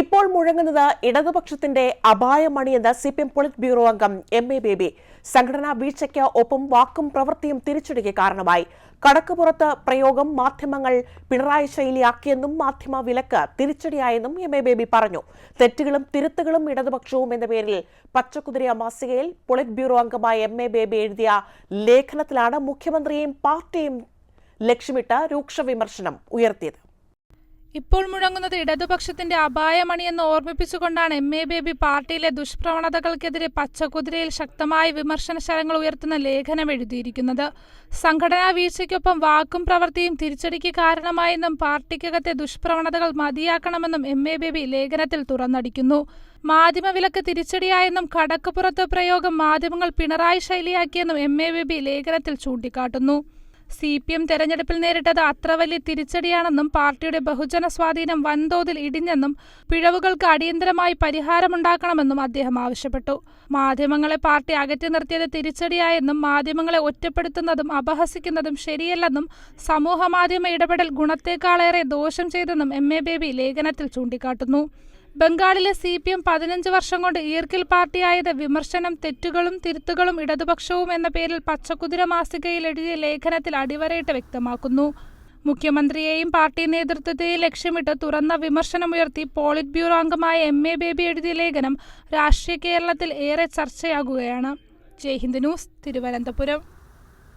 ഇപ്പോൾ മുഴങ്ങുന്നത് ഇടതുപക്ഷത്തിന്റെ അപായമണിയെന്ന് C P M politburo അംഗം എം എ ബേബി. സംഘടനാ വീഴ്ചയ്ക്ക് ഒപ്പം വാക്കും പ്രവൃത്തിയും തിരിച്ചടിക്ക് കാരണമായി. കടക്കുപുറത്ത് പ്രയോഗം മാധ്യമങ്ങൾ പിണറായി ശൈലിയാക്കിയെന്നും മാധ്യമ വിലക്ക് തിരിച്ചടിയായെന്നും എം എ ബേബി പറഞ്ഞു. തെറ്റുകളും തിരുത്തുകളും ഇടതുപക്ഷവും എന്ന പേരിൽ പച്ചക്കുതിര മാസികയിൽ പൊളിറ്റ് ബ്യൂറോ അംഗമായ എം എ ബേബി എഴുതിയ ലേഖനത്തിലാണ് മുഖ്യമന്ത്രിയെയും പാർട്ടിയും ലക്ഷ്യമിട്ട് രൂക്ഷ വിമർശനം ഉയർത്തിയത്. ഇപ്പോൾ മുഴങ്ങുന്നത് ഇടതുപക്ഷത്തിന്റെ അപായമണിയെന്ന് ഓർമ്മിപ്പിച്ചുകൊണ്ടാണ് എം എ ബേബി പാർട്ടിയിലെ ദുഷ്പ്രവണതകൾക്കെതിരെ പച്ചക്കുതിരയിൽ ശക്തമായ വിമർശന ശരങ്ങൾ ഉയർത്തുന്ന ലേഖനം എഴുതിയിരിക്കുന്നത്. സംഘടനാ വീഴ്ചയ്ക്കൊപ്പം വാക്കും പ്രവൃത്തിയും തിരിച്ചടിക്ക് കാരണമായെന്നും പാർട്ടിക്കകത്തെ ദുഷ്പ്രവണതകൾ മതിയാക്കണമെന്നും എം എ ബേബി ലേഖനത്തിൽ തുറന്നടിക്കുന്നു. മാധ്യമ വിലക്ക് തിരിച്ചടിയായെന്നും കടക്കുപുറത്ത് പ്രയോഗം മാധ്യമങ്ങൾ പിണറായി ശൈലിയാക്കിയെന്നും എം എ ബേബി ലേഖനത്തിൽ ചൂണ്ടിക്കാട്ടുന്നു. സി പി എം തെരഞ്ഞെടുപ്പിൽ നേരിട്ടത് അത്ര വലിയ തിരിച്ചടിയാണെന്നും പാർട്ടിയുടെ ബഹുജന സ്വാധീനം വൻതോതിൽ ഇടിഞ്ഞെന്നും പിഴവുകൾക്ക് അടിയന്തരമായി പരിഹാരമുണ്ടാക്കണമെന്നും അദ്ദേഹം ആവശ്യപ്പെട്ടു. മാധ്യമങ്ങളെ പാർട്ടി അകറ്റി നിർത്തിയത് തിരിച്ചടിയായെന്നും മാധ്യമങ്ങളെ ഒറ്റപ്പെടുത്തുന്നതും അപഹസിക്കുന്നതും ശരിയല്ലെന്നും സമൂഹമാധ്യമ ഇടപെടൽ ഗുണത്തേക്കാളേറെ ദോഷം ചെയ്തെന്നും എം എ ബേബി ലേഖനത്തിൽ ചൂണ്ടിക്കാട്ടുന്നു. ബംഗാളിലെ സി പി എം പതിനഞ്ച് വർഷം കൊണ്ട് ഈർക്കിൽ പാർട്ടിയായത് വിമർശനം തെറ്റുകളും തിരുത്തുകളും ഇടതുപക്ഷവും എന്ന പേരിൽ പച്ചക്കുതിര മാസികയിൽ എഴുതിയ ലേഖനത്തിൽ അടിവരയിട്ട് വ്യക്തമാക്കുന്നു. മുഖ്യമന്ത്രിയെയും പാർട്ടി നേതൃത്വത്തെയും ലക്ഷ്യമിട്ട് തുറന്ന വിമർശനമുയർത്തി പോളിറ്റ് ബ്യൂറോ അംഗമായ എം എ ബേബി എഴുതിയ ലേഖനം രാഷ്ട്രീയ കേരളത്തിൽ ഏറെ ചർച്ചയാകുകയാണ്. ജയ്ഹിന്ദ് ന്യൂസ് തിരുവനന്തപുരം.